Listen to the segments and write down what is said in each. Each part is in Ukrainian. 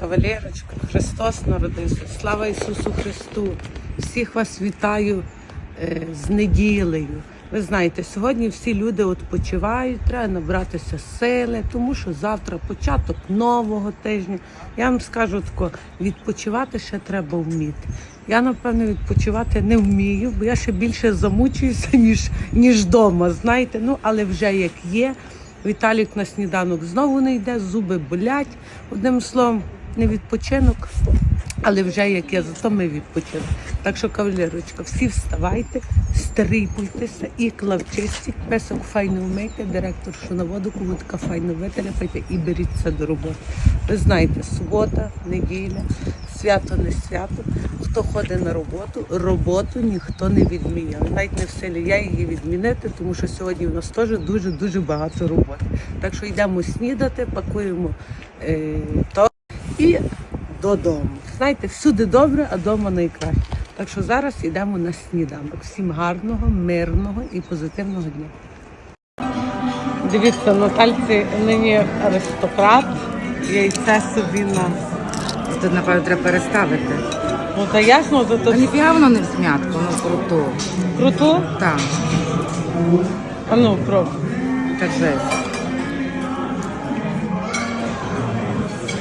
Кавалерочка, Христос народився. Слава Ісусу Христу! Всіх вас вітаю е, з неділею. Ви знаєте, сьогодні всі люди відпочивають, треба набратися сили, тому що завтра початок нового тижня. Я вам скажу тако, відпочивати ще треба вміти. Я, напевно, відпочивати не вмію, бо я ще більше замучуюся, ніж, ніж вдома. Знаєте, ну але вже як є. Віталік на сніданок знову не йде, зуби болять. Одним словом, не відпочинок, але вже як я, зато ми відпочили. Так що, кавалерочка, всі вставайте, стрипуйтеся і клавчисті, песок файно вмийте, директор, що на воду, кому така файно вителяпайте і беріться до роботи. Ви знаєте, субота, неділя, свято не свято. Хто ходить на роботу, роботу ніхто не відміняв. Навіть не в силі я її відмінити, тому що сьогодні в нас теж дуже-дуже багато роботи. Так що йдемо снідати, пакуємо е, то і додому. Знаєте, всюди добре, а вдома найкраще. Так що зараз йдемо на сніданок. Всім гарного, мирного і позитивного дня. Дивіться, Натальці нині аристократ, яйце собі на. Тут, напевно, треба переставити. Ну та ясно, А зато ніфіга воно не в смятку, ну круто. круто. Так, А ну, пробуй. так жесть.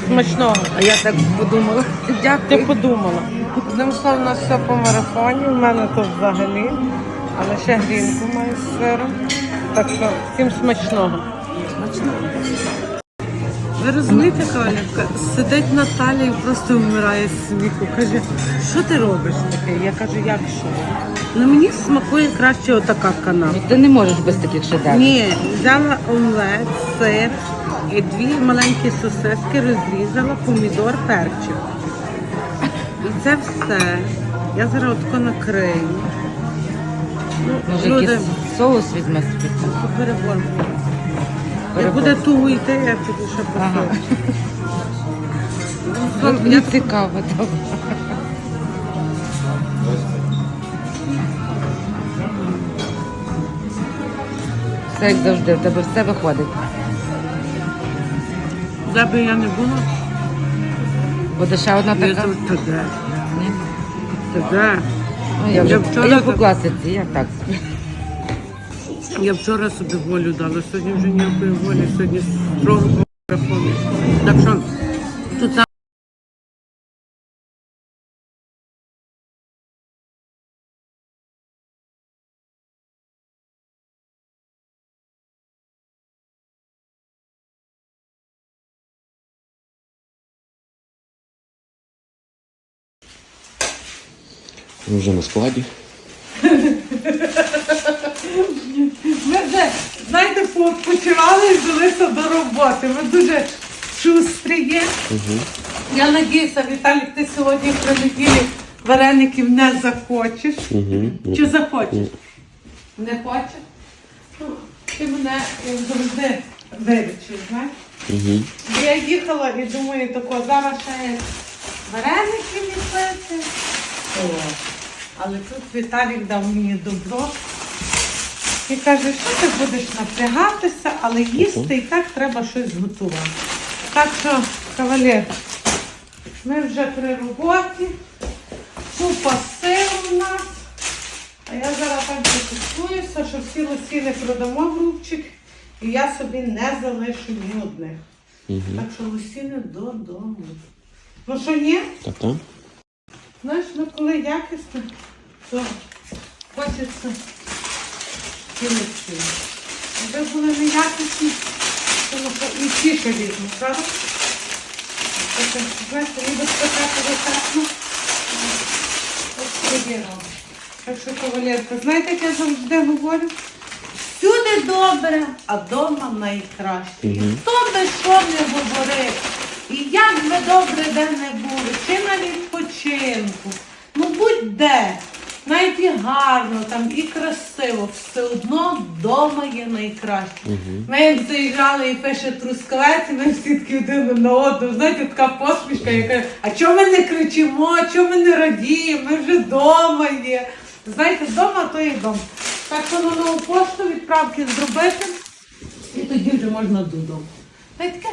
Смачного. А я так подумала. Ти подумала. Одним словом, у нас все по марафоні, у мене то взагалі, але ще грінку маю з сиром. Так що всім смачного. Ви розумієте, Кавалівка, сидить Наталя і просто вмирає з сміху. Каже, що ти робиш таке? Я кажу, як що? Ну мені смакує краще отака канапа. Ти не можеш без таких шедеврів. Ні, взяла омлет, сир і дві маленькі сосиски розрізала, помідор, перчик. І це все. Я зараз отако накрию. Ну, Може, люди, якийсь соус візьме собі. перебор. Як Перебор. Буде йти, я піду ще Ага. Ну, Я Мені цікаво. добре. Все як завжди, в тебе все виходить. де би я не була, Буде ще одна я така. тут таке. Ні? Таке. Ну, я вже я по класиці, я так. Я вчора собі волю дала, сьогодні вже ніякої волі, сьогодні строго марафону. Так що тут Ми вже на складі. Ми вже, знаєте, почували і взялися до роботи. Ми дуже шустрі є. Я надіюся, Віталік, ти сьогодні при неділі вареників не захочеш. Угу. Чи захочеш? Не хочеш? Ну, Ти мене як завжди виручиш, знаєш? Угу. Я їхала і думаю, тако, зараз ще вареники ліпити. Але тут Віталік дав мені добро. І каже, що ти будеш напрягатися, але їсти і так треба щось готувати. Так що, кавалер, ми вже при роботі, купа сил у нас. А я зараз так закуштуюся, що всі лосіни продамо грубчик, і я собі не залишу ні одних. Так що лосіни додому. Ну що ні? Так, так. Знаєш, ну коли якісно, то хочеться ті лосіни. Якби були неякісні, то ну, і ті ще візьму, правда? Знаєте, ніби спитати висадно. Ось тоді. Так що, кавалерка, знаєте, як я завжди говорю? Всюди добре, а вдома найкраще. І Хто би що не говорив, і як би добре де не були, чи на відпочинку, ну будь-де, навіть і гарно, там, і красиво, все одно вдома є найкраще. Ми як заїжджали і пише трускавець, і ми всі такі один на одного, знаєте, така посмішка, яка, а чого ми не кричимо, чого ми не радіємо, ми вже вдома є. Знаєте, вдома то і вдома. Так що на нову пошту відправки зробити, і тоді вже можна додому. Й таке.